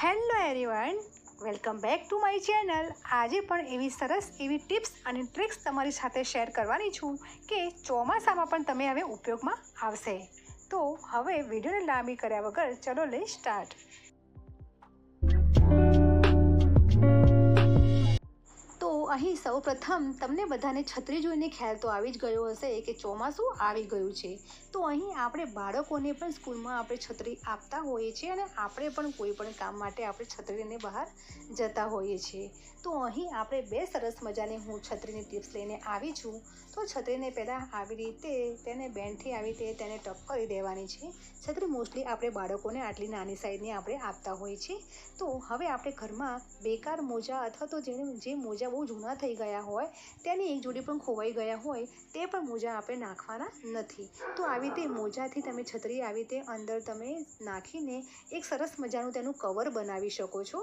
Hello everyone, welcome back to my channel. આજે પણ એવી સરસ એવી ટિપ્સ અને ટ્રિક્સ તમારી સાથે શેર કરવાની છું કે ચોમાસામાં પણ તમે હવે ઉપયોગમાં આવશે. તો હવે વિડીયોને લાંબી કર્યા વગર ચલો લઈ સ્ટાર્ટ. અહીં સૌપ્રથમ તમને બધાને છત્રી જોઈને ખ્યાલ તો આવી જ ગયો હશે કે ચોમાસું આવી ગયું છે. તો અહીં આપણે બાળકોને પણ સ્કૂલમાં આપણે છત્રી આપતા હોઈએ છીએ અને આપણે પણ કોઈ પણ કામ માટે આપણે છત્રીને બહાર જતા હોઈએ છીએ. તો અહીં આપણે બે સરસ મજાની હું છત્રીની ટિપ્સ લઈને આવી છું. તો છત્રીને પહેલાં આવી રીતે તેને બેન્ડથી આવી રીતે તેને ટપ કરી દેવાની છે. છત્રી મોસ્ટલી આપણે બાળકોને આટલી નાની સાઈઝની આપણે આપતા હોઈએ છીએ. તો હવે આપણે ઘરમાં બેકાર મોજા અથવા તો જેને જે મોજા બહુ જૂના થઈ ગયા હોય, તેની એક જોડી પણ ખોવાઈ ગયા હોય, તે પણ મોજા આપણે નાખવાના નથી. તો આવી રીતે મોજાથી તમે છત્રી આવી રીતે અંદર તમે નાખીને એક સરસ મજાનું તેનું કવર બનાવી શકો છો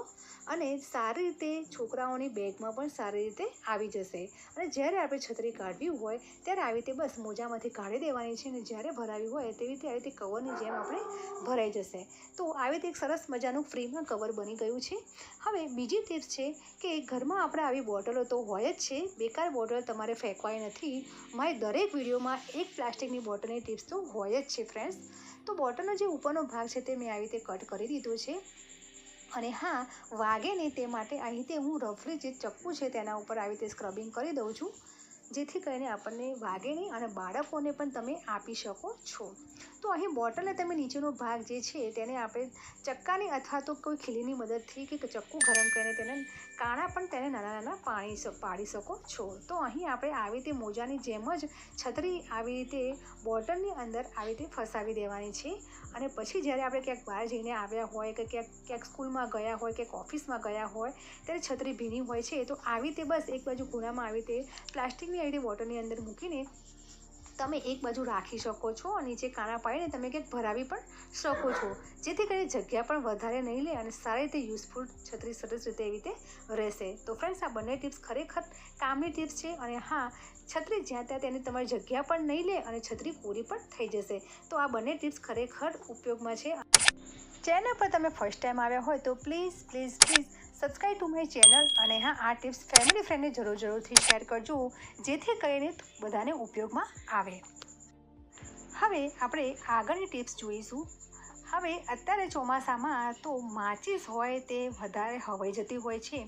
અને સારી રીતે છોકરાઓની બેગમાં પણ સારી રીતે આવી જશે. અને જ્યારે આપણે છત્રી કાઢવી હોય, ત્યારે આવી રીતે બસ મોજામાંથી કાઢી દેવાની છે અને જ્યારે ભરાવી હોય, તેવી રીતે આવી રીતે કવરની જેમ આપણે ભરાઈ જશે. તો આવી રીતે એક સરસ મજાનું ફ્રીમાં કવર બની ગયું છે. હવે બીજી ટિપ્સ છે કે ઘરમાં આપણે આવી બોટલો તો હોય જ છે. બેકાર બોટલ તમારે ફેંકવાય નથી. મારી દરેક વિડીયોમાં એક પ્લાસ્ટિકની બોટલની ટિપ્સ તો હોય જ છે ફ્રેન્ડ્સ તો બોટલનો જે ઉપરનો ભાગ છે તે મેં આવી રીતે કટ કરી દીધો છે. અને હા, વાગે નહીં તે માટે અહીં તે હું રફલી જે ચપ્પુ છે તેના ઉપર આવી રીતે સ્ક્રબિંગ કરી દઉં છું. જેથી કરીને આપણને વાગે નહીં અને બાળકોને પણ તમે આપી શકો છો. તો અહીં બોટલને તમે નીચેનો ભાગ જે છે તેને આપણે ચક્કાની અથવા તો કોઈ ખીલીની મદદથી કે ચક્કુ ગરમ કરીને તેને કાણા પણ તેને નાના નાના પાણી પાડી શકો છો. તો અહીં આપણે આવી રીતે મોજાની જેમ જ છત્રી આવી રીતે બોટલની અંદર આવી રીતે ફસાવી દેવાની છે. અને પછી જ્યારે આપણે ક્યાંક બહાર જઈને આવ્યા હોય કે ક્યાંક ક્યાંક સ્કૂલમાં ગયા હોય ક્યાંક ઓફિસમાં ગયા હોય, ત્યારે છત્રી ભીની હોય છે, તો આવી રીતે બસ એક બાજુ ખૂણામાં આવી રીતે પ્લાસ્ટિકની આવી આવીને વોટરની અંદર મૂકીને તમે એક બાજુ રાખી શકો છો અને જે કાણા પાડીને તમે ક્યાંક ભરાવી પણ શકો છો. જેથી કરીને જગ્યા પણ વધારે નહીં લે અને સારી રીતે યુઝફુલ છત્રી સરસ રીતે એવી રીતે રહેશે. તો ફ્રેન્ડ્સ આ બંને ટિપ્સ ખરેખર કામની ટિપ્સ છે અને હા, છત્રી જ્યાં ત્યાં તેની તમારી જગ્યા પણ નહીં લે અને છત્રી પૂરી પણ થઈ જશે. તો આ બંને ટિપ્સ ખરેખર ઉપયોગમાં છે. ચેનલ પર તમે ફર્સ્ટ ટાઈમ આવ્યા હોય તો please please please subscribe to my channel અને હા, આ ટિપ્સ ફેમિલી ફ્રેન્ડને જરૂર જરૂરથી શેર કરજો, જેથી કરીને બધાને ઉપયોગમાં આવે. હવે આપણે આગળની ટિપ્સ જોઈશું. હવે અત્યારે ચોમાસામાં તો માચીસ હોય તે વધારે હવાઈ જતી હોય છે.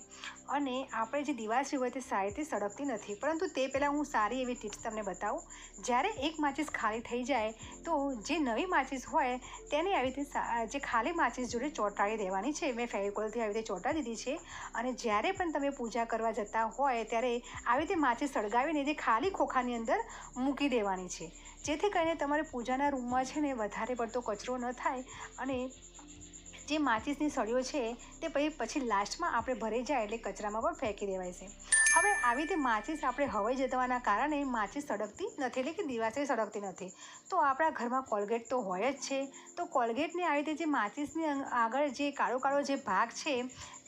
અને આપણે જે દિવાસળી હોય તે સારી સળગતી નથી. પરંતુ તે પહેલાં હું સારી એવી ટિપ્સ તમને બતાવું. જ્યારે એક માચીસ ખાલી થઈ જાય, તો જે નવી માચીસ હોય તેને આવી રીતે જે ખાલી માચીસ જોડે ચોંટાડી દેવાની છે. મેં ફેવિકોલથી આવી રીતે ચોંટાડી દીધી છે. અને જ્યારે પણ તમે પૂજા કરવા જતા હોય, ત્યારે આવી રીતે માચીસ સળગાવીને જે ખાલી ખોખાની અંદર મૂકી દેવાની છે. જેથી કરીને તમારે પૂજાના રૂમમાં છે ને વધારે પડતો કચરો ન થાય. અને જે માચીસની સળીઓ છે, તે પછી પછી લાસ્ટમાં આપણે ભરાઈ જાય એટલે કચરામાં પણ ફેંકી દેવાય છે. હવે આવી રીતે માચીસ આપણે હવાઈ જવાના કારણે માચીસ સળગતી નથી એટલે કે દિવાસે સળગતી નથી. તો આપણા ઘરમાં કોલગેટ તો હોય જ છે. તો કોલગેટની આવી રીતે જે માચીસની આગળ જે કાળો કાળો જે ભાગ છે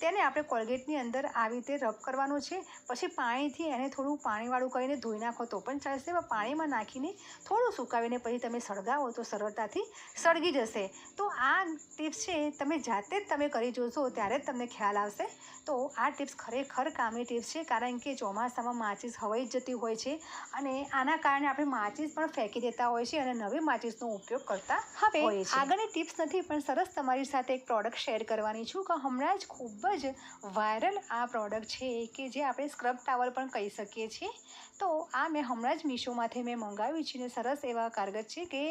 તેને આપણે કોલગેટની અંદર આવી રીતે રબ કરવાનો છે. પછી પાણીથી એને થોડું પાણીવાળું કરીને ધોઈ નાખો તો પણ ચાલશે. પણ પાણીમાં નાખીને થોડું સુકાવીને પછી તમે સળગાવો તો સરળતાથી સળગી જશે. તો આ ટિપ્સ છે તમે જાતે જ તમે કરી જોશો ત્યારે જ તમને ખ્યાલ આવશે. તો આ ટિપ્સ ખરેખર કામની ટિપ્સ છે કારણ કે ચોમાસામાં માચીસ હવાઈ જતી હોય છે અને આના કારણે આપણે માચીસ પણ ફેંકી દેતા હોય છે અને નવી માચીસનો ઉપયોગ કરતા હવે આગળની ટિપ્સ નથી પણ સરસ તમારી સાથે એક પ્રોડક્ટ શેર કરવાની છું કે હમણાં જ ખૂબ જ વાયરલ આ પ્રોડક્ટ છે કે જે આપણે સ્ક્રબ ટાવલ પણ કહી શકીએ છીએ. તો આ મેં હમણાં જ મીશોમાંથી મેં મંગાવ્યું છે ને સરસ એવા કારગત છે કે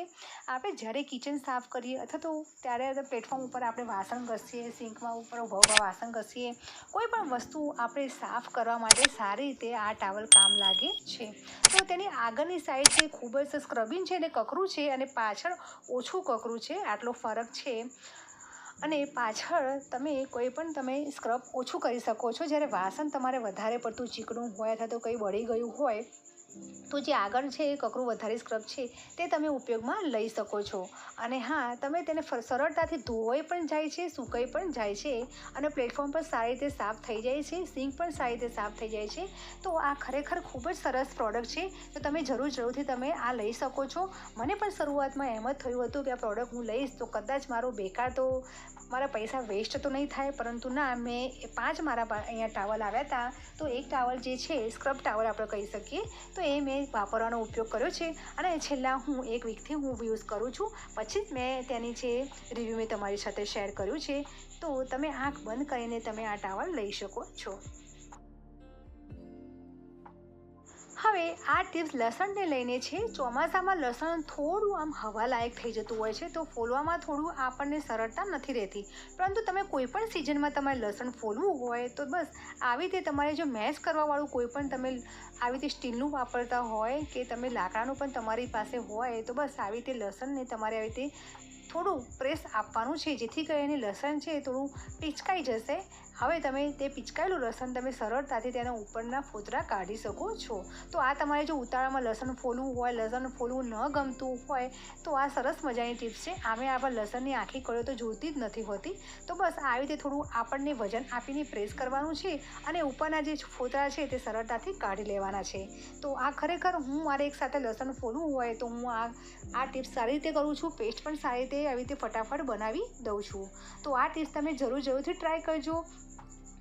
આપણે જ્યારે કિચન સાફ કરીએ અથવા તો ત્યારે પ્લેટફોર્મ ઉપર આપણે વાસણ ઘસીએ, સિંકમાં ઉપર ઊભા વાસણ ઘસીએ, કોઈ પણ વસ્તુ આપણે સાફ કરવા માટે સારી રીતે આ ટાવલ કામ લાગે છે. તો તેની આગળની સાઈડ છે ખૂબ જ સ્ક્રબિંગ છે અને કકરું છે અને પાછળ ઓછું કકરું છે, આટલો ફરક છે. અને પાછળ તમે કોઈ પણ તમે સ્ક્રબ ઓછું કરી શકો છો. જ્યારે વાસણ તમારે વધારે પડતું ચીકણું હોય અથવા તો કંઈ બળી ગયું હોય તો જે આગળ છે એ કકરું વધારે સ્ક્રબ છે, તે તમે ઉપયોગમાં લઈ શકો છો. અને હા, તમે તેને સરળતાથી ધોવાઈ પણ જાય છે, સુકાઈ પણ જાય છે, અને પ્લેટફોર્મ પર સારી રીતે સાફ થઈ જાય છે સિંક પણ સારી રીતે સાફ થઈ જાય છે, તો આ ખરેખર ખૂબ જ સરસ પ્રોડક્ટ છે. તો તમે જરૂર, જરૂરથી તમે આ લઈ શકો છો. મને પણ શરૂઆતમાં એમ જ થયું હતું કે આ પ્રોડક્ટ હું લઈશ, તો કદાચ મારો બેકાર તો મારા પૈસા વેસ્ટ તો નહીં થાય, પરંતુ ના, મેં પાંચ મારા અહીંયા ટાવલ આવ્યા હતા તો એક ટાવલ જે છે સ્ક્રબ ટાવલ આપણે કહી શકીએ. તો એ મેં વાપરવાનો ઉપયોગ કર્યો છે અને છેલ્લા હું એક વીકથી હું યુઝ કરું છું. પછી જ મેં તેની જે રિવ્યૂ મેં તમારી સાથે શેર કર્યું છે. તો તમે આંખ બંધ કરીને તમે આ ટાવર લઈ શકો છો. હવે આ ટિપ્સ લસણને લઈને છે, ચોમાસામાં લસણ થોડું આમ હવાલાયક થઈ જતું હોય છે, તો ફોલવામાં થોડું આપણને સરળતા નથી રહેતી. પરંતુ તમે કોઈ પણ સિઝનમાં તમારે લસણ ફોલવું હોય, તો બસ આવી રીતે તમારે જો મેશ કરવાવાળું કોઈ પણ તમે આવી રીતે સ્ટીલનું વાપરતા હોય કે તમે લાકડાનું પણ તમારી પાસે હોય, તો બસ આવી રીતે લસણને તમારે આવી રીતે થોડું પ્રેસ આપવાનું છે, જેથી કરીને લસણ છે થોડું પિચકાઈ જશે. હવે તમે તે પિચકાયેલું લસણ તમે સરળતાથી તેના ઉપરના ફોતરા કાઢી શકો છો. તો આ તમારે જો ઉતાળામાં લસણ ફોલવું હોય, લસણ ફોલવું ન ગમતું હોય, તો આ સરસ મજાની ટિપ્સ છે. આમે આપણે લસણની આખી કળીઓ તો જોતી જ નથી હોતી. તો બસ આવી રીતે થોડું આપણને વજન આપીને પ્રેસ કરવાનું છે અને ઉપરના જે ફોતરા છે તે સરળતાથી કાઢી લેવાના છે. તો આ ખરેખર હું મારે એક સાથે લસણ ફોલવું હોય તો હું આ આ ટિપ્સ સારી રીતે કરું છું. પેસ્ટ પણ સારી રીતે આવી રીતે ફટાફટ બનાવી દઉં છું. તો આ ટીપ્સ તમે જરૂર જરૂરથી ટ્રાય કરજો.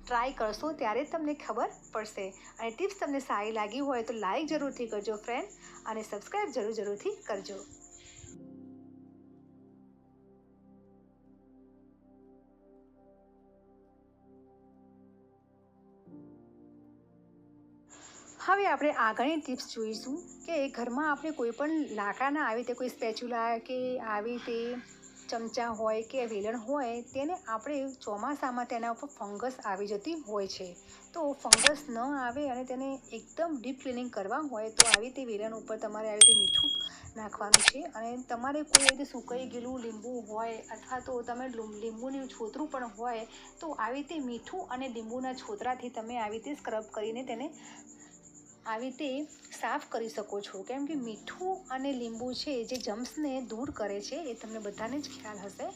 ટ્રાય કરશો ત્યારે તમને ખબર પડશે. અને ટિપ્સ તમને સારી લાગી હોય તો લાઈક જરૂરથી કરજો ફ્રેન્ડ અને સબસ્ક્રાઈબ જરૂર જરૂરથી કરજો. હવે આપણે આગળની ટિપ્સ જોઈશું કે ઘરમાં આપણે કોઈ પણ લાકડાના આવી રીતે કોઈ સ્પેચ્યુલા કે આવી રીતે ચમચા હોય કે વેલણ હોય તેને આપણે ચોમાસામાં તેના ઉપર ફંગસ આવી જતી હોય છે. તો ફંગસ ન આવે અને તેને એકદમ ડીપ ક્લિનિંગ કરવા હોય તો આવી રીતે વેલણ ઉપર તમારે આવી રીતે મીઠું નાખવાનું છે અને તમારે કોઈ રીતે સુકાઈ ગયેલું લીંબુ હોય અથવા તો તમે લીંબુની લીંબુનું છોતરું પણ હોય તો આવી રીતે મીઠું અને લીંબુના છોતરાથી તમે આવી રીતે સ્ક્રબ કરીને તેને આવી રીતે સાફ કરી શકો છો. કેમ કે મીઠું અને લીંબુ છે, જે જમ્સને દૂર કરે છે, એ તમને બધાને જ ખ્યાલ હશે.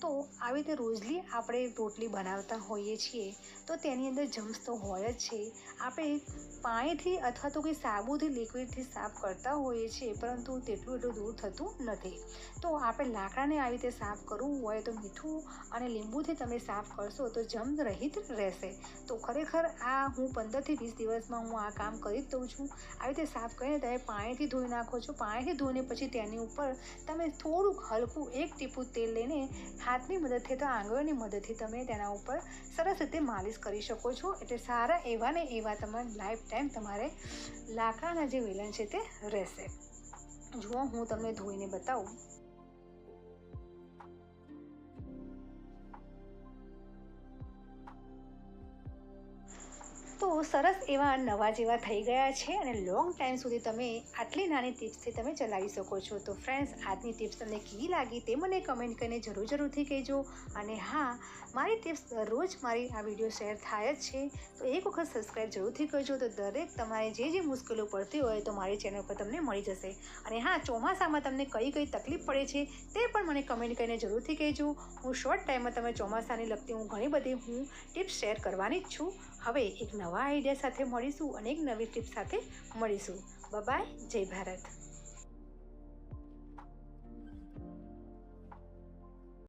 તો આવી રીતે રોજલી આપણે રોટલી બનાવતા હોઈએ છીએ, તો તેની અંદર જમ્સ તો હોય જ છે. આપણે પાણીથી અથવા તો કોઈ સાબુથી લિક્વિડથી સાફ કરતા હોઈએ છીએ, પરંતુ તેટલું એટલું દૂર થતું નથી. તો આપણે લાકડાને આવી રીતે સાફ કરવું હોય તો મીઠું અને લીંબુથી તમે સાફ કરશો તો જમ રહિત રહેશે. તો ખરેખર આ હું પંદરથી વીસ દિવસમાં હું આ કામ કરી જ દઉં છું. આવી રીતે સાફ કરીને તમે પાણીથી ધોઈ નાખો છો. પાણીથી ધોઈને પછી તેની ઉપર તમે થોડુંક હલકું એક ટીપું તેલ લઈને હાથની મદદથી તો આંગળીની મદદથી તમે તેના ઉપર સરસ રીતે માલિશ કરી શકો છો. એટલે સારા એવા ને એવા તમારા લાઈફ ટાઈમ તમારે લાકડાના જે વેલણ છે તે રહેશે. જુઓ, હું તમને ધોઈને બતાવું. સરસ એવા નવા જેવા થઈ ગયા છે અને લોંગ ટાઈમ સુધી તમે આટલી નાની ટિપ્સથી તમે ચલાવી શકો છો. તો ફ્રેન્ડ્સ આજની ટિપ્સ તમને કેવી લાગી તે મને કમેન્ટ કરીને જરૂર જરૂરથી કહેજો. અને હા, મારી ટિપ્સ દરરોજ મારી આ વીડિયો શેર થાય જ છે. તો એક વખત સબસ્ક્રાઈબ જરૂરથી કરજો. તો દરેક તમારે જે જે મુશ્કેલીઓ પડતી હોય તો મારી ચેનલ પર તમને મળી જશે. અને હા, ચોમાસામાં તમને કઈ કઈ તકલીફ પડે છે તે પણ મને કમેન્ટ કરીને જરૂરથી કહેજો. હું શોર્ટ ટાઈમમાં તમે ચોમાસાની લગતી હું ઘણી બધી હું ટિપ્સ શેર કરવાની જ છું. હવે એક નવા આઈડિયા સાથે મળીશું અને એક નવી ટીપ સાથે મળીશું. બાય જય ભારત.